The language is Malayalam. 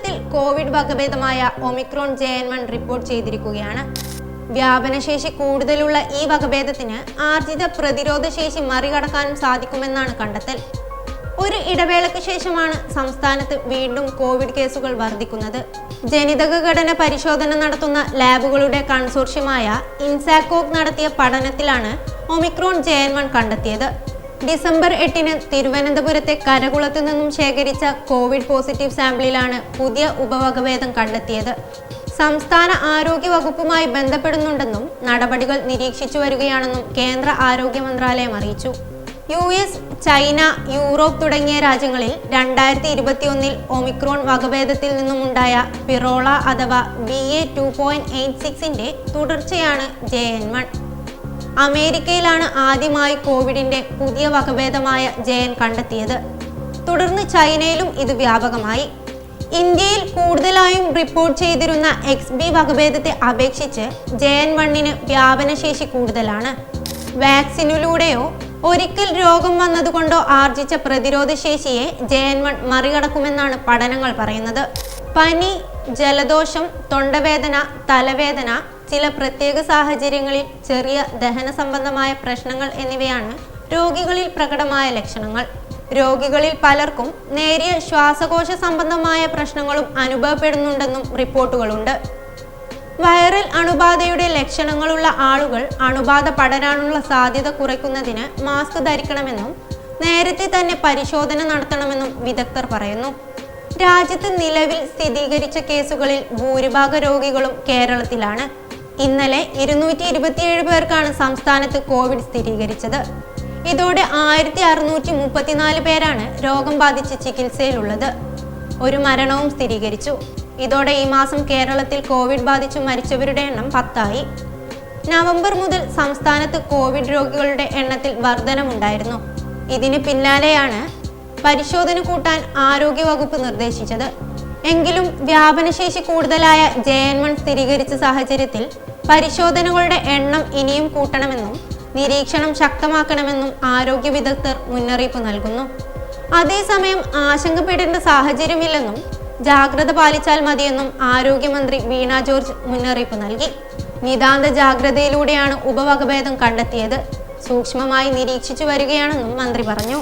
സംസ്ഥാനത്തിൽ Covid വകഭേദമായ omicron J N one report ചെയ്തിരിക്കുകയാണ്. വ്യാപനശേഷി കൂടുതലുള്ള ഈ വകഭേദത്തിന് ആർജിത പ്രതിരോധ ശേഷി മറികടക്കാനും സാധിക്കുമെന്നാണ് കണ്ടെത്തൽ. ഒരു ഇടവേളയ്ക്ക് ശേഷമാണ് സംസ്ഥാനത്ത് വീണ്ടും കോവിഡ് കേസുകൾ വർദ്ധിക്കുന്നത് ജനിതക ഘടന പരിശോധന നടത്തുന്ന ലാബുകളുടെ കൺസോർഷ്യമായ ഇൻസാക്കോക് നടത്തിയ പഠനത്തിലാണ് ഒമിക്രോൺ ജെ എൻ വൺ കണ്ടെത്തിയത്. ഡിസംബർ എട്ടിന് തിരുവനന്തപുരത്തെ കരകുളത്തു നിന്നും ശേഖരിച്ച കോവിഡ് പോസിറ്റീവ് സാമ്പിളിലാണ് പുതിയ ഉപവകഭേദം കണ്ടെത്തിയത്. സംസ്ഥാന ആരോഗ്യ വകുപ്പുമായി ബന്ധപ്പെടുന്നുണ്ടെന്നും നടപടികൾ നിരീക്ഷിച്ചു വരികയാണെന്നും കേന്ദ്ര ആരോഗ്യ മന്ത്രാലയം അറിയിച്ചു. യു എസ് ചൈന യൂറോപ്പ് തുടങ്ങിയ രാജ്യങ്ങളിൽ രണ്ടായിരത്തി ഇരുപത്തിയൊന്നിൽ ഒമിക്രോൺ വകഭേദത്തിൽ നിന്നുമുണ്ടായ പിറോള അഥവാ B A two point eight സിക്സിന്റെ തുടർച്ചയാണ് ജെ എൻ വൺ. അമേരിക്കയിലാണ് ആദ്യമായി കോവിഡിന്റെ പുതിയ വകഭേദമായ ജയൻ കണ്ടെത്തിയത്. തുടർന്ന് ചൈനയിലും ഇത് വ്യാപകമായി. ഇന്ത്യയിൽ കൂടുതലായും റിപ്പോർട്ട് ചെയ്തിരുന്ന എക്സ് ബി വകഭേദത്തെ അപേക്ഷിച്ച് ജയൻ വണ്ണിന് വ്യാപനശേഷി കൂടുതലാണ്. വാക്സിനിലൂടെയോ ഒരിക്കൽ രോഗം വന്നതുകൊണ്ടോ ആർജിച്ച പ്രതിരോധ ശേഷിയെ ജെ എൻ വൺ മറികടക്കുമെന്നാണ് പഠനങ്ങൾ പറയുന്നത്. പനി ജലദോഷം തൊണ്ടവേദന തലവേദന ചില പ്രത്യേക സാഹചര്യങ്ങളിൽ ചെറിയ ദഹന സംബന്ധമായ പ്രശ്നങ്ങൾ എന്നിവയാണ് രോഗികളിൽ പ്രകടമായ ലക്ഷണങ്ങൾ. രോഗികളിൽ പലർക്കും നേരിയ ശ്വാസകോശ സംബന്ധമായ പ്രശ്നങ്ങളും അനുഭവപ്പെടുന്നുണ്ടെന്നും റിപ്പോർട്ടുകളുണ്ട്. വൈറൽ അണുബാധയുടെ ലക്ഷണങ്ങളുള്ള ആളുകൾ അണുബാധ പടരാനുള്ള സാധ്യത കുറയ്ക്കുന്നതിന് മാസ്ക് ധരിക്കണമെന്നും നേരത്തെ തന്നെ പരിശോധന നടത്തണമെന്നും വിദഗ്ധർ പറയുന്നു. രാജ്യത്ത് നിലവിൽ സ്ഥിരീകരിച്ച കേസുകളിൽ ഭൂരിഭാഗ രോഗികളും കേരളത്തിലാണ്. ഇന്നലെ ഇരുന്നൂറ്റി ഇരുപത്തിയേഴ് പേർക്കാണ് സംസ്ഥാനത്ത് കോവിഡ് സ്ഥിരീകരിച്ചത്. ഇതോടെ ആയിരത്തി അറുന്നൂറ്റി മുപ്പത്തിനാല് പേരാണ് രോഗം ബാധിച്ച് ചികിത്സയിലുള്ളത്. ഒരു മരണവും സ്ഥിരീകരിച്ചു. ഇതോടെ ഈ മാസം കേരളത്തിൽ കോവിഡ് ബാധിച്ച് മരിച്ചവരുടെ എണ്ണം പത്തായി. നവംബർ മുതൽ സംസ്ഥാനത്ത് കോവിഡ് രോഗികളുടെ എണ്ണത്തിൽ വർധനമുണ്ടായിരുന്നു. ഇതിന് പിന്നാലെയാണ് പരിശോധന കൂട്ടാൻ ആരോഗ്യവകുപ്പ് നിർദ്ദേശിച്ചത്. എങ്കിലും വ്യാപനശേഷി കൂടുതലായ ജെ എൻ വൺ സ്ഥിരീകരിച്ച സാഹചര്യത്തിൽ പരിശോധനകളുടെ എണ്ണം ഇനിയും കൂട്ടണമെന്നും നിരീക്ഷണം ശക്തമാക്കണമെന്നും ആരോഗ്യ വിദഗ്ധർ മുന്നറിയിപ്പ് നൽകുന്നു. അതേസമയം ആശങ്കപ്പെടേണ്ട സാഹചര്യമില്ലെന്നും ജാഗ്രത പാലിച്ചാൽ മതിയെന്നും ആരോഗ്യമന്ത്രി വീണ ജോർജ് മുന്നറിയിപ്പ് നൽകി. നിതാന്ത ജാഗ്രതയിലൂടെയാണ് ഉപവകഭേദം കണ്ടെത്തിയത്. സൂക്ഷ്മമായി നിരീക്ഷിച്ചു വരികയാണെന്നും മന്ത്രി പറഞ്ഞു.